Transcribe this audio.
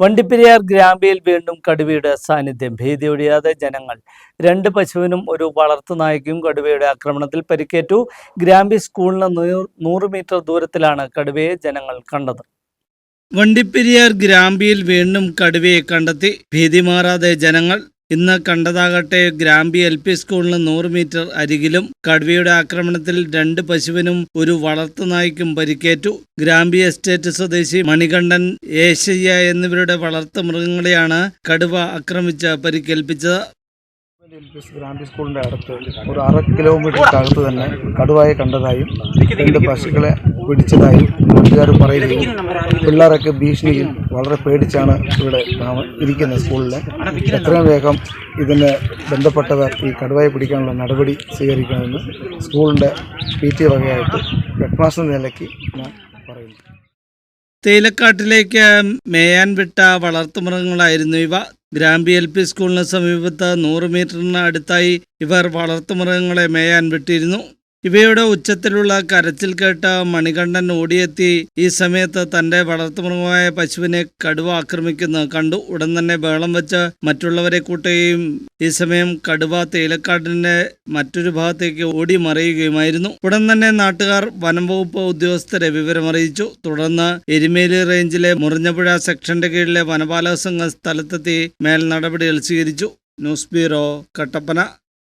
വണ്ടിപ്പെരിയാർ ഗ്രാമ്പിയിൽ വീണ്ടും കടുവയുടെ സാന്നിധ്യം. ഭീതിയൊഴിയാതെ ജനങ്ങൾ രണ്ട് പശുവിനും ഒരു വളർത്തുനായ്ക്കും കടുവയുടെ ആക്രമണത്തിൽ പരിക്കേറ്റു. ഗ്രാമ്പി സ്കൂളിന് നൂറ് മീറ്റർ ദൂരത്തിലാണ് കടുവയെ ജനങ്ങൾ കണ്ടത്. വണ്ടിപ്പെരിയാർ ഗ്രാമ്പിയിൽ വീണ്ടും കടുവയെ കണ്ടെത്തി. ഭീതി മാറാതെ ജനങ്ങൾ ഇന്ന് കണ്ടതാകട്ടെ ഗ്രാമ്പി എൽ പി സ്കൂളിന് നൂറ് മീറ്റർ അരികിലും കടുവയുടെ ആക്രമണത്തിൽ രണ്ട് പശുവിനും ഒരു വളർത്തുനായ്ക്കും പരിക്കേറ്റു. ഗ്രാമ്പി എസ്റ്റേറ്റ് സ്വദേശി മണികണ്ഠൻ ഏശയ്യ എന്നിവരുടെ വളർത്തു മൃഗങ്ങളെയാണ് കടുവ ആക്രമിച്ച് പരിക്കേൽപ്പിച്ചത്. എൽ പി അടുത്ത് ഒരു അര കിലോമീറ്ററിനകത്ത് തന്നെ കടുവായെ കണ്ടതായും രണ്ട് പശുക്കളെ പിടിച്ചതായും നാട്ടുകാർ പറയുകയും പിള്ളേരൊക്കെ ഭീഷണിയിൽ വളരെ പേടിച്ചാണ് ഇവിടെ ഇരിക്കുന്നത് സ്കൂളിൽ എത്രയും വേഗം ഇതിന് ബന്ധപ്പെട്ടവർ ഈ കടുവയെ പിടിക്കാനുള്ള നടപടി സ്വീകരിക്കണമെന്ന് സ്കൂളിന്റെ പി ടി വകയായിട്ട് ഹെഡ് മാസ്റ്റർ നിലയ്ക്ക് ഞാൻ പറയുന്നു. തേയിലക്കാട്ടിലേക്ക് മേയാൻ വിട്ട വളർത്തുമൃഗങ്ങളായിരുന്നു ഇവ. ഗ്രാമ്പി എൽ പി സ്കൂളിന് സമീപത്ത് നൂറ് മീറ്ററിന് അടുത്തായി ഇവർ വളർത്തുമൃഗങ്ങളെ മേയാൻ വിട്ടിരുന്നു. ഇവയുടെ ഉച്ചത്തിലുള്ള കരച്ചിൽ കേട്ട മണികണ്ഠൻ ഓടിയെത്തി ഈ സമയത്ത് തന്റെ വളർത്തുമൃഗമായ പശുവിനെ കടുവ ആക്രമിക്കുന്നു. കണ്ടു ഉടൻ തന്നെ ബേളം വെച്ച് മറ്റുള്ളവരെ കൂട്ടുകയും ഈ സമയം കടുവ തേയിലക്കാടിന്റെ മറ്റൊരു ഭാഗത്തേക്ക് ഓടി മറിയുകയുമായിരുന്നു. ഉടൻ തന്നെ നാട്ടുകാർ വനം വകുപ്പ് ഉദ്യോഗസ്ഥരെ വിവരമറിയിച്ചു തുടർന്ന് എരുമേലി റേഞ്ചിലെ മുറിഞ്ഞപുഴ സെക്ഷന്റെ കീഴിലെ വനപാലക സംഘം സ്ഥലത്തെത്തി മേൽ നടപടികൾ സ്വീകരിച്ചു. News bureau Kattappana.